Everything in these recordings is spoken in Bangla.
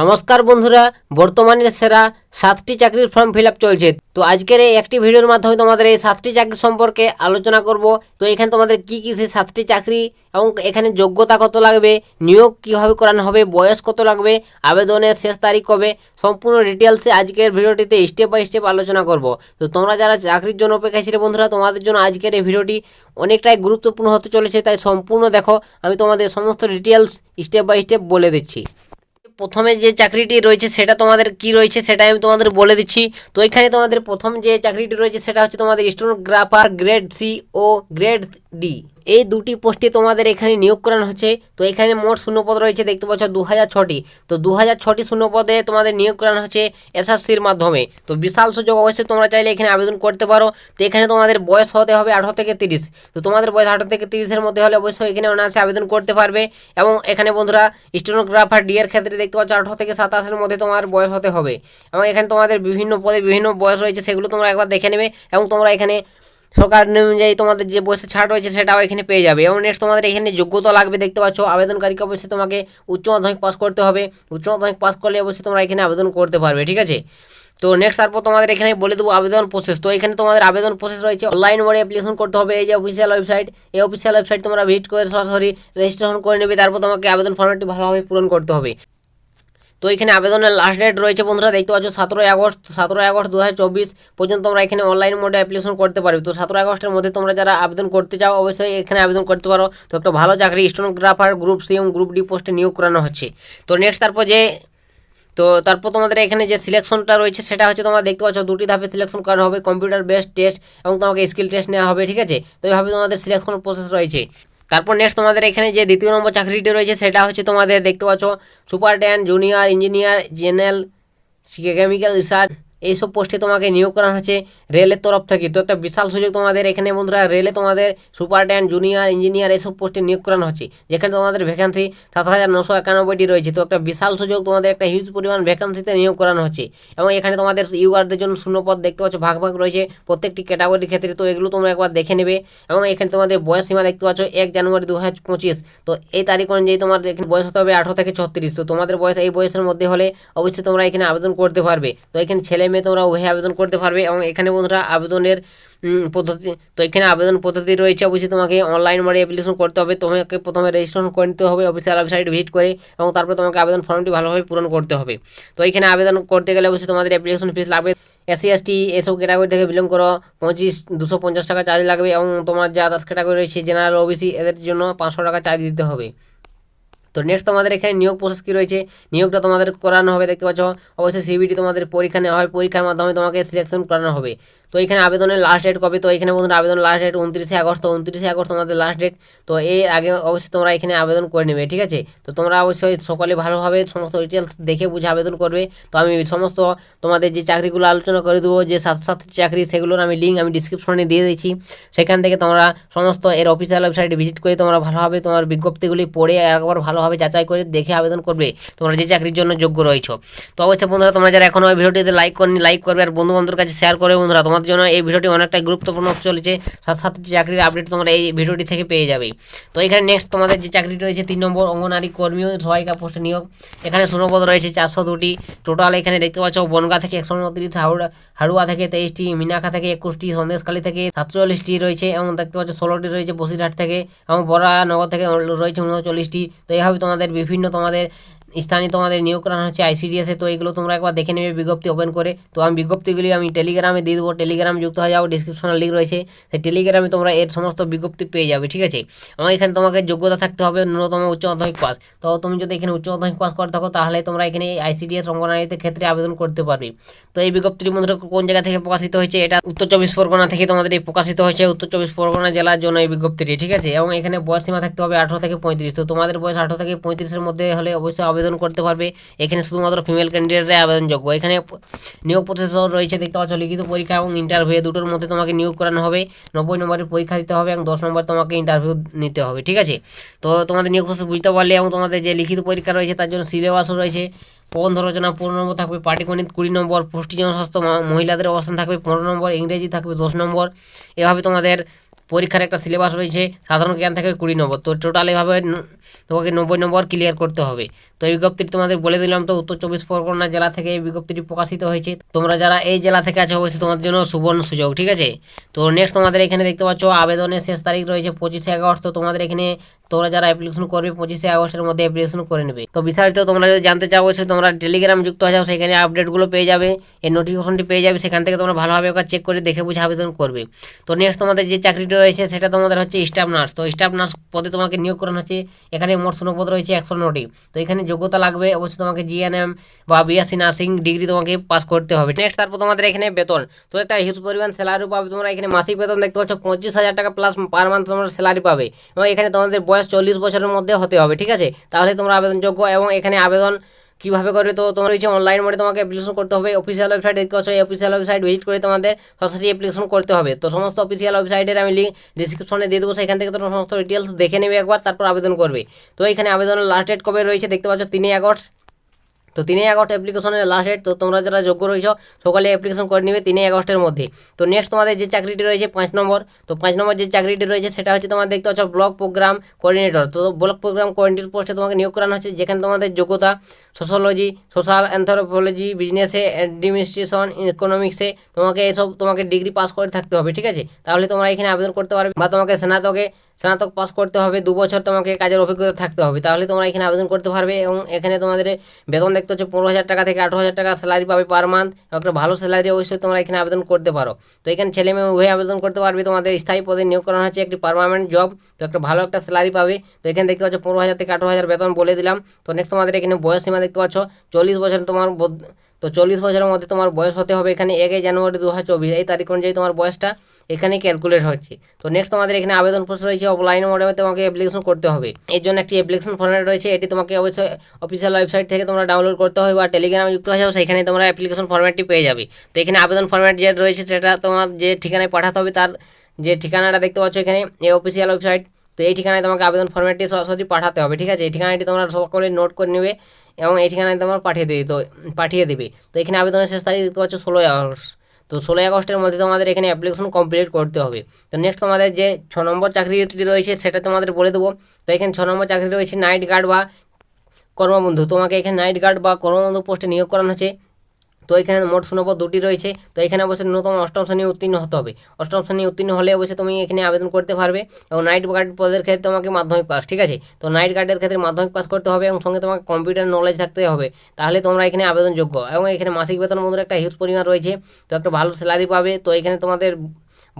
নমস্কার বন্ধুরা বর্তমানে সেরা সাতটি চাকরির ফর্ম ফিল চলছে। তো আজকের এই একটি ভিডিওর মাধ্যমে তোমাদের এই সাতটি চাকরি সম্পর্কে আলোচনা করব। তো এখানে তোমাদের কি কি সেই সাতটি চাকরি এবং এখানে যোগ্যতা কত লাগবে, নিয়োগ কীভাবে করানো হবে, বয়স কত লাগবে, আবেদনের শেষ তারিখ কবে, সম্পূর্ণ ডিটেলসে আজকের ভিডিওটিতে স্টেপ বাই স্টেপ আলোচনা করব। তো তোমরা যারা চাকরির জন্য অপেক্ষায় ছিলে বন্ধুরা, তোমাদের জন্য আজকের এই ভিডিওটি অনেকটাই গুরুত্বপূর্ণ হতে চলেছে, তাই সম্পূর্ণ দেখো। আমি তোমাদের সমস্ত ডিটেলস স্টেপ বাই স্টেপ বলে দিচ্ছি। প্রথমে যে চাকরিটি রয়েছে সেটা তোমাদের কি রয়েছে সেটা আমি তোমাদের বলে দিচ্ছি। তো এখানে তোমাদের প্রথম যে চাকরিটি রয়েছে সেটা হচ্ছে তোমাদের স্টোনোগ্রাফার, গ্রেড সি ও গ্রেড ডি। এই দুটি পোস্টে তোমাদের এখানে নিয়োগ করানো হচ্ছে। তো এখানে মোট শূন্যপদ রয়েছে, দেখতে পাচ্ছ দু হাজার ছটি। তো দু হাজার ছটি শূন্যপদে তোমাদের নিয়োগ করানো হচ্ছে এসএসসির মাধ্যমে। তো বিশাল সুযোগ অবশ্যই তোমরা চাইলে এখানে আবেদন করতে পারো। তো এখানে তোমাদের বয়স হতে হবে আঠারো থেকে তিরিশ। তো তোমাদের বয়স আঠারো থেকে তিরিশের মধ্যে হলে অবশ্যই এখানে অনায়াসে আবেদন করতে পারবে। এবং এখানে বন্ধুরা, স্টেনোগ্রাফার ডি এর ক্ষেত্রে দেখতে পাচ্ছ, আঠারো থেকে সাতাশের মধ্যে তোমার বয়স হতে হবে। এবং এখানে তোমাদের বিভিন্ন পদে বিভিন্ন বয়স রয়েছে, সেগুলো তোমরা একবার দেখে নেবে। এবং তোমরা এখানে সরকার অনুযায়ী তোমাদের যে বয়সে ছাড় রয়েছে সেটাও এখানে পেয়ে যাবে। এবং নেক্সট তোমাদের এখানে যোগ্যতা লাগবে, দেখতে পাচ্ছ। আবেদনকারীকে অবশ্যই তোমাকে উচ্চ মাধ্যমিক পাস করতে হবে। উচ্চ মাধ্যমিক পাস করলে অবশ্যই তোমরা এখানে আবেদন করতে পারবে, ঠিক আছে? তো নেক্সট তারপর তোমাদের এখানে বলে দেবো আবেদন প্রসেস তো এখানে তোমাদের আবেদন প্রসেস রয়েছে। অনলাইন মোডে অ্যাপ্লিকেশন করতে হবে, এই যে অফিসিয়াল ওয়েবসাইট এই অফিসিয়াল ওয়েবসাইট তোমরা ভিজিট করে সরাসরি রেজিস্ট্রেশন করে নেবে। তারপর তোমাকে আবেদন ফর্মটি ভালোভাবে পূরণ করতে হবে। তো এখানে আবেদনের লাস্ট ডেট রয়েছে বন্ধুরা, দেখতে পাচ্ছ সতেরোই আগস্ট সতেরোই আগস্ট দু হাজার চব্বিশ পর্যন্ত তোমরা এখানে অনলাইন মোডে অ্যাপ্লিকেশন করতে পারবে। তো সতেরোই আগস্টের মধ্যে তোমরা যারা আবেদন করতে চাও, অবশ্যই এখানে আবেদন করতে পারো। তো একটা ভালো চাকরি স্টোনোগ্রাফার গ্রুপ সি এবং গ্রুপ ডি পোস্টে নিয়োগ করানো হচ্ছে। তো নেক্সট তারপর যে, তো তারপর তোমাদের এখানে যে সিলেকশনটা রয়েছে, সেটা হচ্ছে তোমরা দেখতে পাচ্ছ দুটি ধাপে সিলেকশন করানো হবে কম্পিউটার বেসড টেস্ট এবং তোমাকে স্কিল টেস্ট নেওয়া হবে, ঠিক আছে? তো এইভাবে তোমাদের সিলেকশন প্রসেস রয়েছে। তারপর নেক্সট তোমাদের এখানে যে দ্বিতীয় নম্বর চাকরিটি রয়েছে, সেটা হচ্ছে তোমাদের দেখতে পাচ্ছ superintendent junior, engineer, general chemical research এইসব পোস্টে তোমাকে নিয়োগ করা হচ্ছে রেলের তরফ থেকে। তো একটা বিশাল সুযোগ তোমাদের এখানে বন্ধুরা, রেলে তোমাদের সুপারটেন্ট, জুনিয়র, ইঞ্জিনিয়ার এইসব পোস্টে নিয়োগ করানো হচ্ছে। যেখানে তোমাদের ভ্যাকান্সি সাত হাজার নশো একানব্বইটি রয়েছে। তো একটা বিশাল সুযোগ তোমাদের একটা হিউজ পরিমাণ ভ্যাকান্সিতে নিয়োগ করানো হচ্ছে। এবং এখানে তোমাদের ইউআরদের জন্য শূন্যপদ দেখতে পাচ্ছ, ভাগ ভাগ রয়েছে প্রত্যেকটি ক্যাটাগরির ক্ষেত্রে। তো এগুলো তোমরা একবার দেখে নেবে। এবং এখানে তোমাদের বয়স সীমা দেখতে পাচ্ছ, এক জানুয়ারি দু হাজার পঁচিশ। তো এই তারিখ অনুযায়ী তোমার এখানে বয়স হতে হবে আঠারো থেকে ছত্রিশ। তো তোমাদের বয়স এই বয়সের মধ্যে হলে অবশ্যই তোমরা এখানে আবেদন করতে পারবে। তো এখানে ছেলে মেয়ে তোমরা উভয় আবেদন করতে পারবে এবং এখানে বন্ধুরা আবেদনের পদ্ধতি, তো এখানে আবেদন পদ্ধতি রয়েছে, অবশ্যই তোমাকে অনলাইন মোডে অ্যাপ্লিকেশন করতে হবে। তোমাকে প্রথমে রেজিস্ট্রেশন করে নিতে হবে অফিসিয়াল ওয়েবসাইট ভিজিট করে এবং তারপরে তোমাকে আবেদন ফর্মটি ভালোভাবে পূরণ করতে হবে। তো এখানে আবেদন করতে গেলে অবশ্যই তোমাদের অ্যাপ্লিকেশন ফিস লাগবে। এসসি এসটি এসব ক্যাটাগরি থেকে বিলং করো, পঁচিশ, দুশো পঞ্চাশ টাকা চার্জ লাগবে এবং তোমার যে আদার্স ক্যাটাগরি রয়েছে জেনারেল ওবিসি এদের জন্য পাঁচশো টাকা চার্জ দিতে হবে। তো নেক্সট তোমাদের এখানে নিয়োগ প্রসেস কী রয়েছে? নিয়োগটা তোমাদের করানো হবে, দেখতে পাচ্ছ? অবশ্যই সিবিটি তোমাদের পরীক্ষা নেওয়া হয় পরীক্ষার মাধ্যমে তোমাকে সিলেকশন করানো হবে। তো এখানে আবেদনের লাস্ট ডেট কবে? তো এখানে বন্ধুরা, আবেদন লাস্ট ডেট উনত্রিশে আগস্ট উনত্রিশে আগস্ট তোমাদের লাস্ট ডেট তো এর আগে অবশ্যই তোমরা এখানে আবেদন করে নেবে, ঠিক আছে? তো তোমরা অবশ্যই সকলে ভালোভাবে সমস্ত ডিটেলস দেখে বুঝে আবেদন করবে। তো আমি সমস্ত তোমাদের যে চাকরিগুলো আলোচনা করে দেবো, যে সাত সাত চাকরি, সেগুলোর আমি লিঙ্ক আমি ডিসক্রিপশনে দিয়ে দিয়েছি। সেখান থেকে তোমরা সমস্ত এর অফিসিয়াল ওয়েবসাইটে ভিজিট করে তোমরা ভালোভাবে তোমার বিজ্ঞপ্তিগুলি পড়ে একবার ভালোভাবে যাচাই করে দেখে আবেদন করবে, তোমরা যে চাকরির জন্য যোগ্য রয়েছো। তো অবশ্যই বন্ধুরা, তোমরা যারা এখনও এই ভিডিওটিতে লাইক করনি লাইক করবে আর বন্ধু বান্ধবের কাছে শেয়ার করবে বন্ধুরা, তোমাদের জন্য এই ভিডিওটি অনেকটাই গুরুত্বপূর্ণ চলেছে। সাত সাত চাকরির আপডেট তোমরা এই ভিডিওটি থেকে পেয়ে যাবে। তো এখানে নেক্সট তোমাদের যে চাকরি রয়েছে, তিন নম্বর অঙ্গনারী কর্মী ও সহায়িকা পোস্টে নিয়োগ। এখানে শূন্যপদ রয়েছে চারশো দুটি। টোটাল এখানে দেখতে পাচ্ছ, বনগা থেকে একশো উনত্রিশ হাড়ুয়া থেকে তেইশটি মিনাখা থেকে একুশটি, সন্দেশখালী থেকে সাতচল্লিশটি রয়েছে এবং দেখতে পাচ্ছ, ষোলোটি রয়েছে বসিরহাট থেকে এবং বরানগর থেকে রয়েছে উনচল্লিশটি। তো এইভাবে তোমাদের বিভিন্ন তোমাদের স্থানীয় তোমাদের নিয়োগ করানো হচ্ছে আইসিডিএস তো এগুলো তোমরা একবার দেখে নেবে, বিজ্ঞপ্তি ওপেন করে। তো আমি বিজ্ঞপ্তিগুলি আমি টেলিগ্রামে দিয়ে দেবো টেলিগ্রাম যুক্ত হয়ে যাও ডিসক্রিপশনে লিঙ্ক রয়েছে। সেই টেলিগ্রামে তোমরা এর সমস্ত বিজ্ঞপ্তি পেয়ে যাবে, ঠিক আছে? আমার এখানে তোমাকে যোগ্যতা থাকতে হবে ন্যূনতম উচ্চ মাধ্যমিক পাস তো তুমি যদি এখানে উচ্চ মাধ্যমিক পাস করে থাকো, তাহলে তোমরা এখানে আইসিডিএস অঙ্গনারীতে ক্ষেত্রে আবেদন করতে পারবে। তো এই বিজ্ঞপ্তিটি বন্ধুরা কোন জায়গা থেকে প্রকাশিত হয়েছে, এটা উত্তর চব্বিশ পরগনা থেকে তোমাদের এই প্রকাশিত হয়েছে, উত্তর চব্বিশ পরগনা জেলার জন্য এই বিজ্ঞপ্তিটি, ঠিক আছে? এবং এখানে বয়স সীমা থাকতে হবে আঠারো থেকে পঁয়ত্রিশ। তো তোমাদের বয়স আঠারো থেকে পঁয়ত্রিশের মধ্যে হলে অবশ্যই আবেদন করতে পারবে। এখানে শুধুমাত্র ফিমেল ক্যান্ডিডেটরা আবেদনযোগ্য এখানে নিয়োগ প্রসেসর রয়েছে, দেখতে পাচ্ছ, লিখিত পরীক্ষা এবং ইন্টারভিউ দুটোর মধ্যে তোমাকে নিয়োগ করানো হবে। নব্বই নম্বরের পরীক্ষা দিতে হবে এবং দশ নম্বর তোমাকে ইন্টারভিউ নিতে হবে, ঠিক আছে? তো তোমাদের নিয়োগ প্রসেস বুঝতে পারলে এবং তোমাদের যে লিখিত পরীক্ষা রয়েছে, তার জন্য সিলেবাসও রয়েছে। প্রবন্ধ রচনা পনেরো নম্বর থাকবে পাটিগণিত, কুড়ি নম্বর পুষ্টি জনস্বাস্থ্য মহিলাদের অবস্থান থাকবে পনেরো নম্বর, ইংরেজি থাকবে দশ নম্বর। এভাবে তোমাদের পরীক্ষার একটা সিলেবাস রয়েছে, সাধারণ জ্ঞান থেকে কুড়ি নম্বর। তো টোটাল এভাবে তোমাকে নব্বই নম্বর ক্লিয়ার করতে হবে। তো এই বিজ্ঞপ্তিটি তোমাদের বলে দিলাম, তো উত্তর চব্বিশ পরগনা জেলা থেকে এই বিজ্ঞপ্তিটি প্রকাশিত হয়েছে। তোমরা যারা এই জেলা থেকে আছো, অবশ্যই তোমাদের জন্য সুবর্ণ সুযোগ, ঠিক আছে? তো নেক্সট তোমাদের এখানে দেখতে পাচ্ছ, আবেদনের শেষ তারিখ রয়েছে পঁচিশে আগস্ট। তো তোমাদের এখানে তোমরা যারা অ্যাপ্লিকেশন করবে পঁচিশে আগস্টের মধ্যে অ্যাপ্লিকেশন করে নেবে। তো বিস্তারিত তোমরা যদি জানতে চাও অবশ্যই তোমরা টেলিগ্রাম যুক্ত হয়ে যাও, সেখানে আপডেটগুলো পেয়ে যাবে এই নোটিফিকেশনটি পেয়ে যাবে, সেখান থেকে তোমরা ভালোভাবে একবার চেক করে দেখে বুঝে আবেদন করবে। তো নেক্সট তোমাদের যে চাকরিটা রয়েছে, সেটা তোমাদের হচ্ছে স্টাফ নার্স তো স্টাফ নার্স পদে তোমাকে নিয়োগ করানো হচ্ছে, এখানে মোট শূন্যপদ রয়েছে একশো নটি। তো এখানে যোগ্যতা লাগবে, অবশ্যই তোমাকে জিএনএম বা বিএসসি নার্সিং ডিগ্রি তোমাকে পাস করতে হবে। নেক্সট তারপর তোমাদের এখানে বেতন। তো একটা হিউজ পরিমাণ স্যালারি পাবে তোমরা। এখানে মাসিক বেতন দেখতে পাচ্ছ, পঁচিশ হাজার টাকা প্লাস পার মান্থ তোমরা স্যালারি পাবে। এবং এখানে তোমাদের বয়স চল্লিশ বছরের মধ্যে হতে হবে, ঠিক আছে? তাহলে তোমরা আবেদনযোগ্য এবং এখানে আবেদন কীভাবে করবে তো তোমার হচ্ছে অনলাইন মোডে তোমাকে অ্যাপ্লিকেশন করতে হবে। অফিসিয়াল ওয়েবসাইট দেখতে পাচ্ছ, এই অফিসিয়াল ওয়েবসাইট ভিজিট করে তোমাদের সরাসরি অ্যাপ্লিকেশন করতে হবে। তো সমস্ত অফিসিয়াল ওয়েবসাইটের আমি লিঙ্ক ডিসক্রিপশনে দিয়ে দেবো, সেখান থেকে তোমার সমস্ত ডিটেলস দেখে নেবে একবার, তারপর আবেদন করবে। তো এখানে আবেদনের লাস্ট ডেট কবে রয়েছে দেখতে পাচ্ছ, তিনই আগস্ট। তো তিনই আগস্ট অ্যাপ্লিকেশনের লাস্ট ডেট তো তোমরা যারা যোগ্য রয়েছ সকলে অ্যাপ্লিকেশন করে নেবে তিনই আগস্টের মধ্যে। তো নেক্সট তোমাদের যে চাকরিটি রয়েছে, পাঁচ নম্বর, তো পাঁচ নম্বর যে চাকরিটি রয়েছে, সেটা হচ্ছে তোমার দেখতে পাচ্ছ ব্লক প্রোগ্রাম কোঅর্ডিনেটর তো ব্লক প্রোগ্রাম কোঅর্ডিনেটর পোস্টে তোমাকে নিয়োগ করানো হচ্ছে, যেখানে তোমাদের যোগ্যতা সোশ্যোলজি সোশ্যাল অ্যান্থ্রোপোলজি বিজনেসে অ্যাডমিনিস্ট্রেশন ইকোনমিক্সে তোমাকে এসব তোমাকে ডিগ্রি পাস করে থাকতে হবে, ঠিক আছে? তাহলে তোমরা এখানে আবেদন করতে পারবে বা তোমাকে স্নাতকে স্নাতক পাস করতে হবে, দু বছর তোমাকে কাজের অভিজ্ঞতা থাকতে হবে। তাহলে তোমরা এখানে আবেদন করতে পারবে এবং এখানে তোমাদের বেতন দেখতে হচ্ছে পনেরো হাজার টাকা থেকে আঠেরো হাজার টাকা স্যালারি পাবে পার মান্থ একটা ভালো স্যালারি অবশ্যই তোমরা এখানে আবেদন করতে পারো। তো এখানে ছেলে মেয়ে উভয় আবেদন করতে পারবে। তোমাদের স্থায়ী পদে নিয়োগ করানো হচ্ছে একটি পারমানেন্ট জব তো একটা ভালো একটা স্যালারি পাবে। তো এখানে দেখতে পাচ্ছ পনেরো হাজার থেকে আঠেরো হাজার বেতন বলে দিলাম। তো নেক্সট তোমাদের এখানে বয়স সীমা দেখতে পাচ্ছ, চল্লিশ বছর তোমার তো চল্লিশ বছরের মধ্যে তোমার বয়স হতে হবে এখানে একই জানুয়ারি দু হাজার চব্বিশ। এই তারিখ অনুযায়ী তোমার বয়সটা এখানে ক্যালকুলেট হচ্ছে। তো নেক্সট তোমাদের এখানে আবেদন প্রসেস রয়েছে অফলাইন মোডে তোমাকে অ্যাপ্লিকেশন করতে হবে। এর জন্য একটি অ্যাপ্লিকেশন ফর্মেট রয়েছে, এটি তোমাকে অবশ্যই অফিসিয়াল ওয়েবসাইট থেকে তোমরা ডাউনলোড করতে হবে বা টেলিগ্রামে যুক্ত হয়ে যাও, সেখানে তোমরা অ্যাপ্লিকেশন ফর্মেটটি পেয়ে যাবে। তো এখানে আবেদন ফর্মেট যে রয়েছে সেটা তোমার যে ঠিকানায় পাঠাতে হবে, তার যে ঠিকানাটা দেখতে পাচ্ছ এখানে, এই অফিসিয়াল ওয়েবসাইট তো এই ঠিকানায় তোমাকে আবেদন ফর্মেটটি সরাসরি পাঠাতে হবে, ঠিক আছে? এই ঠিকানাটি তোমরা সকলে নোট করে নেবে এবং এই ঠিকানায় তোমার পাঠিয়ে দেবে তো, পাঠিয়ে দেবে। তো এখানে আবেদনের শেষ তারিখ দেখতে পাচ্ছ ষোলোই আগস্ট। তো ষোলোই আগস্টের মধ্যে তোমাদের এখানে অ্যাপ্লিকেশন কমপ্লিট করতে হবে। তো নেক্সট তোমাদের যে ছ নম্বর চাকরিটি রয়েছে সেটা তোমাদের বলে দেবো। তো এখানে ছ নম্বর চাকরি রয়েছে নাইট গার্ড বা কর্মবন্ধু। তোমাকে এখানে নাইট গার্ড বা কর্মবন্ধু পোস্টে নিয়োগ করানো হচ্ছে। তো এখানে মোট শূন্যপদ দুটি রয়েছে। তো এখানে অবশ্যই ন্যূনতম অষ্টম শ্রেণি উত্তীর্ণ হতে হবে। অষ্টম শ্রেণি উত্তীর্ণ হলে অবশ্যই তুমি এখানে আবেদন করতে পারবে এবং নাইট গার্ড পদের ক্ষেত্রে তোমাকে মাধ্যমিক পাস, ঠিক আছে? তো নাইট গার্ডের ক্ষেত্রে মাধ্যমিক পাস করতে হবে এবং সঙ্গে তোমাকে কম্পিউটার নলেজ থাকতে হবে। তাহলে তোমরা এখানে আবেদনযোগ্য। এবং এখানে মাসিক বেতন বন্ধুর একটা হিউজ পরিমাণ রয়েছে। তো একটা ভালো স্যালারি পাবে। তো এখানে তোমাদের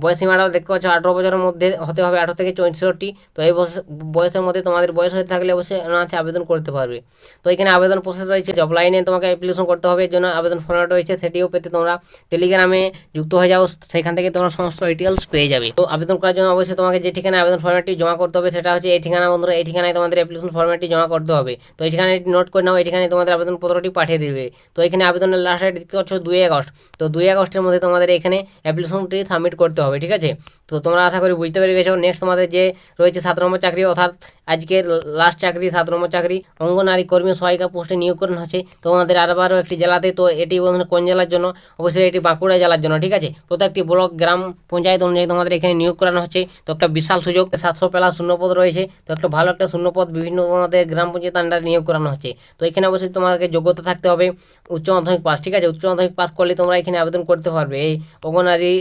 বয়স সীমাটাও দেখতে পাচ্ছ আঠেরো বছরের মধ্যে হতে হবে, আঠেরো থেকে চৌষট্টি। তো এই বয়স- বয়সের মধ্যে তোমাদের বয়স হয়ে থাকলে অবশ্যই অনায়াসে আবেদন করতে পারবে। তো এখানে আবেদন প্রসেস রয়েছে জব লাইনে তোমাকে অ্যাপ্লিকেশন করতে হবে, এর জন্য আবেদন ফর্মেট রয়েছে, সেটিও পেতে তোমরা টেলিগ্রামে যুক্ত হয়ে যাও, সেখান থেকে তোমরা সমস্ত ডিটেলস পেয়ে যাবে। তো আবেদন করার জন্য অবশ্যই তোমাকে যে ঠিকানায় আবেদন ফর্মেটটি জমা করতে হবে, সেটা হচ্ছে এই ঠিকানা বন্ধুরা, এই ঠিকানায় তোমাদের অ্যাপ্লিকেশন ফর্মেটটি জমা করতে হবে। তো এই ঠিকানাটি নোট করে নাও, এই ঠিকানায় তোমাদের আবেদনপত্রটি পাঠিয়ে দেবে। তো এখানে আবেদনের লাস্ট ডেট দেখতে পাচ্ছ দুই আগস্ট। তো দুই আগস্টের মধ্যে তোমাদের এখানে অ্যাপ্লিকেশনটি সাবমিট করতে হবে, ঠিক আছে? তো তোমরা আশা করি বুঝতে পেরে গেছো। নেক্সট তোমাদের যে রয়েছে সাত নম্বর চাকরি, অর্থাৎ আজকের লাস্ট চাকরি, সাত নম্বর চাকরি, অঙ্গনারী কর্মী সহায়িকা পোস্টে নিয়োগ করানো হচ্ছে। তোমাদের আরবারও একটি জেলাতে, তো এটি কোন জেলার জন্য? অবশ্যই এটি বাঁকুড়া জেলার জন্য, ঠিক আছে? প্রত্যেকটি ব্লক, গ্রাম, পঞ্চায়েত অনুযায়ী তোমাদের এখানে নিয়োগ করানো হচ্ছে। তো একটা বিশাল সুযোগ, সাতশো প্লাস শূন্যপদ রয়েছে। তো একটা ভালো একটা শূন্যপদ বিভিন্ন তোমাদের গ্রাম পঞ্চায়েত আন্ডারে নিয়োগ করানো হচ্ছে। তো এখানে অবশ্যই তোমাকে যোগ্যতা থাকতে হবে। উচ্চ মাধ্যমিক পাস ঠিক আছে? উচ্চ মাধ্যমিক পাস করলে তোমরা এখানে আবেদন করতে পারবে। এই অঙ্গনারী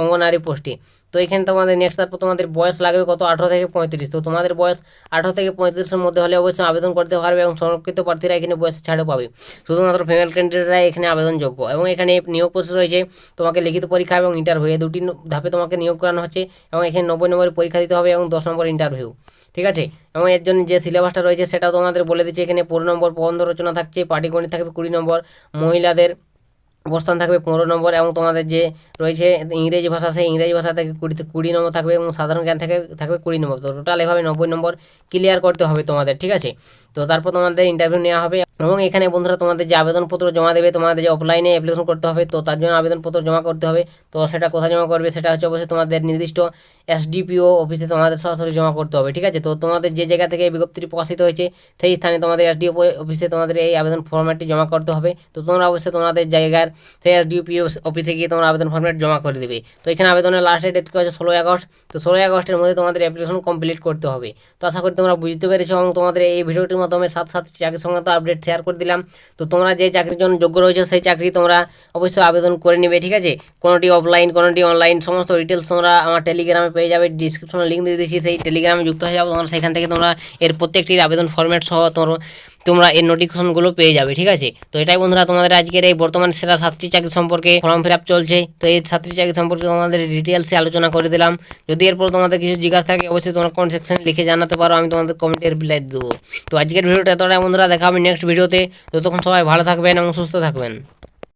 অঙ্গনারী পোস্টে তো এখানে তোমাদের নেক্সট তারপর তোমাদের বয়স লাগবে কত? আঠারো থেকে পঁয়ত্রিশ। তো তোমাদের বয়স আঠারো থেকে পঁয়ত্রিশের মধ্যে হলে অবশ্যই আবেদন করতে পারবে এবং সংরক্ষিত প্রার্থীরা এখানে বয়সে ছাড়ও পাবে। শুধুমাত্র ফিমেল ক্যান্ডিডেটরা এখানে আবেদনযোগ্য। এবং এখানে নিয়োগ প্রসেস রয়েছে, তোমাকে লিখিত পরীক্ষা এবং ইন্টারভিউ এই দুটি ধাপে তোমাকে নিয়োগ করানো হচ্ছে এবং এখানে নব্বই নম্বরের পরীক্ষা দিতে হবে এবং দশ নম্বর ইন্টারভিউ ঠিক আছে? এবং এর জন্য যে সিলেবাসটা রয়েছে সেটাও তোমাদের বলে দিচ্ছে। এখানে পনেরো নম্বর প্রবন্ধ রচনা থাকছে, পাটিগণিত থাকবে কুড়ি নম্বর। মহিলাদের অবস্থান থাকবে পনেরো নম্বর এবং তোমাদের যে রয়েছে ইংরেজি ভাষা, সেই ইংরেজি ভাষা থেকে কুড়ি কুড়ি নম্বর থাকবে এবং সাধারণ জ্ঞান থেকে থাকবে কুড়ি নম্বর। তো টোটাল এভাবে নব্বই নম্বর ক্লিয়ার করতে হবে তোমাদের, ঠিক আছে? তো তারপর তোমাদের ইন্টারভিউ নেওয়া হবে এবং এখানে বন্ধুরা তোমাদের যে আবেদনপত্র জমা দেবে, তোমাদের যে অফলাইনে অ্যাপ্লিকেশন করতে হবে, তো তার জন্য আবেদনপত্র জমা করতে হবে। তো সেটা কোথায় জমা করবে সেটা হচ্ছে অবশ্যই তোমাদের নির্দিষ্ট এসডিপিও অফিসে তোমাদের সরাসরি জমা করতে হবে, ঠিক আছে? তো তোমাদের যে জায়গা থেকে বিজ্ঞপ্তিটি প্রকাশিত হয়েছে, সেই স্থানে তোমাদের এসডিও অফিসে তোমাদের এই আবেদন ফর্ম্যাটটি জমা করতে হবে। তো তোমরা অবশ্যই তোমাদের জায়গার সেই এসডিওপি অফিসে গিয়ে তোমরা আবেদন ফর্মেট জমা করে দেবে। তো এখানে আবেদনের লাস্ট ডেট হচ্ছে ষোলোই আগস্ট। তো ষোলোই আগস্টের মধ্যে তোমাদের অ্যাপ্লিকেশন কমপ্লিট করতে হবে। তো আশা করি তোমরা বুঝতে পেরেছ এবং তোমাদের এই ভিডিওটির মাধ্যমে সাত সাত চাকরির সঙ্গে তো আপডেট শেয়ার করে দিলাম। তো তোমরা যে চাকরির জন্য যোগ্য রয়েছে সেই চাকরি তোমরা অবশ্যই আবেদন করে নেবে, ঠিক আছে? কোনোটি অফলাইন কোনোটি অনলাইন সমস্ত ডিটেলস তোমরা আমার টেলিগ্রামে পেয়ে যাবে। ডিসক্রিপশনে লিঙ্ক দিয়ে দিয়েছি, সেই টেলিগ্রামে যুক্ত হয়ে যাবে তোমরা সেখান থেকে তোমরা এর প্রত্যেকটির আবেদন ফর্ম্যাট সহ তোমরা তোমরা এর নোটিফিকেশনগুলো পেয়ে যাবে, ঠিক আছে? তো এটাই বন্ধুরা তোমাদের আজকের এই বর্তমান সেরা সাতটি চাকরি সম্পর্কে ফর্ম ফিল চলছে। তো এই সাতটি চাকরি সম্পর্কে তোমাদের ডিটেলসে আলোচনা করে দিলাম। যদি এরপর তোমাদের কিছু জিজ্ঞাসা থাকে, অবশ্যই তোমরা কমেন্ট সেকশনে লিখে জানাতে পারো, আমি তোমাদের কমেন্টে রিপ্লাই দেবো। তো আজকের ভিডিওটা এতটাই, বন্ধুরা, দেখা হবে নেক্সট ভিডিওতে ততক্ষণ সবাই ভালো থাকবেন এবং সুস্থ থাকবেন।